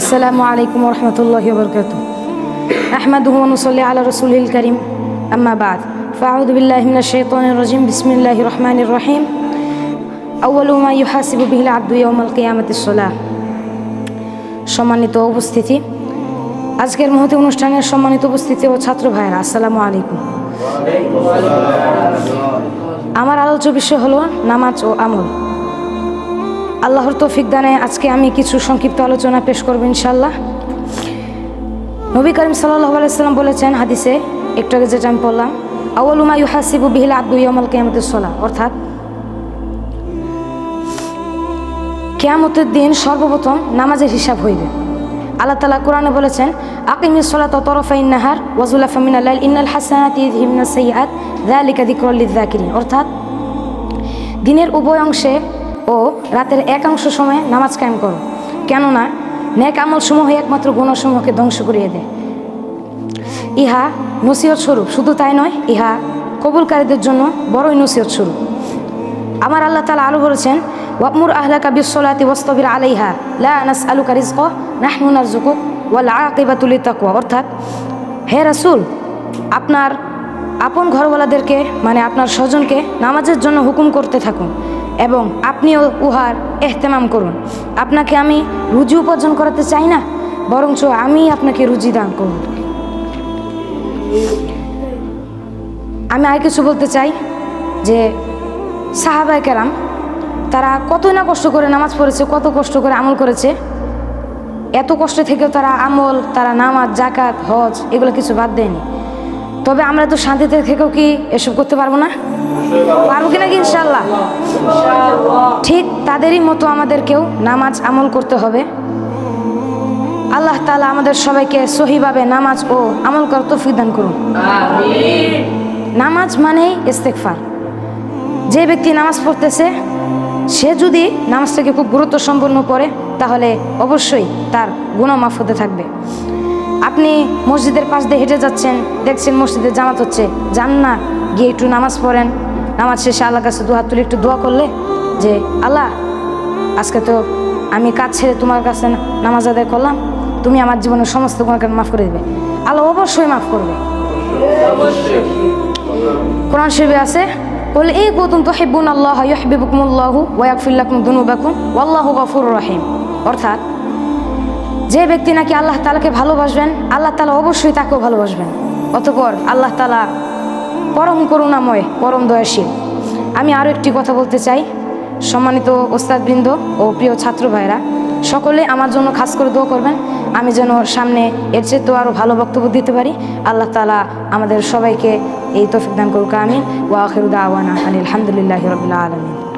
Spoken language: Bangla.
আসসালামু আলাইকুম রহমতুল্লাহ বরকাত আহমদ হুমনুসল্লি আল্লাহ রসুল করিম। আম্মাবাদ ফাউদ্দিল্লাহমিনা শেতন রজিম। বিসমিল্লাহ রহমান রহিম। আউ্লুমা ইউহাসিবু বিহিল আব্দুল কিয়ামতিসাল্লাহ সম্মানিত উপস্থিতি। আজকের মুহূর্তে অনুষ্ঠানের সম্মানিত উপস্থিতি ও ছাত্র ভাইরা আসসালামু আলাইকুম। আমার আলোচ্য বিষয় হলো নামাজ ও আমল। আল্লাহর তৌফিক দানে আজকে আমি কিছু সংক্ষিপ্ত আলোচনা পেশ করব ইনশাল্লাহ নবী করিম সাল্লাহ আলাইসাল্লাম বলেছেন হাদিসে, একটু আগে যেটা আমি বললাম আউলুমা ইউহাসিবু বিহিল আব্দু ইয়ামাল কেয়ামতের সোলা অর্থাৎ, কেয়ামতের দিন সর্বপ্রথম নামাজের হিসাব হইবে। আল্লাহ তালা কোরআনে বলেছেন, আকিমিস সলাত তরফাইন নাহার ওয়াজুল্লাহ ফামিন আল্লাহ ইন্নাল হাসানাত ইদহিমনা সৈয়াদ দালিকা দিকরল্লিদ অর্থাৎ, দিনের উভয় অংশে ও রাতের এক অংশ সময় নামাজ কায়েম করো। কেননা, নেক আমল সমূহ একমাত্র গুণসমূহকে ধ্বংস করিয়ে দেয়। ইহা নসিহত স্বরূপ, শুধু তাই নয়, ইহা কবুলকারীদের জন্য বড়ই নসিহত স্বরূপ। আমার আল্লাহ তালা আরও বলেছেন ওয়ামুর আহলাকা বিশ্বলাতি ওয়াস্তবির আলাইহা, লা আনাস আলু কারিজক নাহনুনার জুকুক ওয়াল আকিবাতুলি তাকুয়া অর্থাৎ, হে রাসুল, আপনার আপন ঘরওয়ালাদেরকে মানে আপনার স্বজনকে নামাজের জন্য হুকুম করতে থাকুন। এবং আপনিও উহার এহতেমাম করুন। আপনাকে আমি রুজি উপার্জন করাতে চাই না, বরঞ্চ আমি আপনাকে রুজি দান করব। আমি আর কিছু বলতে চাই যে সাহাবাই কেরাম, তারা কতই না কষ্ট করে নামাজ পড়েছে, কত কষ্ট করে আমল করেছে, এত কষ্ট থেকেও তারা আমল, তারা নামাজ জাকাত হজ, এগুলো কিছু বাদ দেয়নি। তবে আমরা তো শান্তিতে থেকেও কি এসব করতে পারব না? পারব কিনা কি ইনশাল্লাহ? ঠিক তাদেরই মতো আমাদেরকেও নামাজ আমল করতে হবে। আল্লাহ তালা আমাদের সবাইকে সহিভাবে নামাজ ও আমল করার তৌফিক দান করুন। নামাজ মানেই ইস্তেকফার যে ব্যক্তি নামাজ পড়তেছে, সে যদি নামাজটাকে খুব গুরুত্ব সম্পন্ন করে, তাহলে অবশ্যই তার গুণা মাফ হতে থাকবে। আপনি মসজিদের পাশ দিয়ে হেঁটে যাচ্ছেন, দেখছেন মসজিদে জামাত হচ্ছে যান না গিয়ে একটু নামাজ পড়েন। নামাজ শেষে আল্লাহ কাছে দু হাত তুলে একটু দোয়া করলে যে, আল্লাহ, আজকে তো আমি কাজ ছেড়ে তোমার কাছে নামাজ আদায় করলাম, তুমি আমার জীবনের সমস্ত গুণাকে মাফ করে দেবে। আল্লাহ অবশ্যই মাফ করবে। কোরআন শরীফে আছে বলে এই কুতুম তো হেব্বুন আল্লাহ ইহবিবুকুমুল্লাহু ওয়াকফিল্লাকুম দুনুবাকুম, ওয়াল্লাহু গফুর রহিম। অর্থাৎ, যে ব্যক্তি নাকি আল্লাহ তালাকে ভালোবাসবেন, আল্লাহ তালা অবশ্যই তাকেও ভালোবাসবেন। অতপর আল্লাহ তালা পরম করুণাময়, পরম দয়াশীল। আমি আরও একটি কথা বলতে চাই। সম্মানিত ওস্তাদবৃন্দ ও প্রিয় ছাত্র ভাইরা সকলে আমার জন্য খাস করে দোয়া করবেন। আমি যেন সামনে এর চেয়ে তো আরও ভালো বক্তব্য দিতে পারি। আল্লাহ তালা আমাদের সবাইকে এই তফিক দান করুক আমি ওয়াখিরুদ্দা আওয়ানা আলহামদুলিল্লাহ রবিল্লা আলমিন।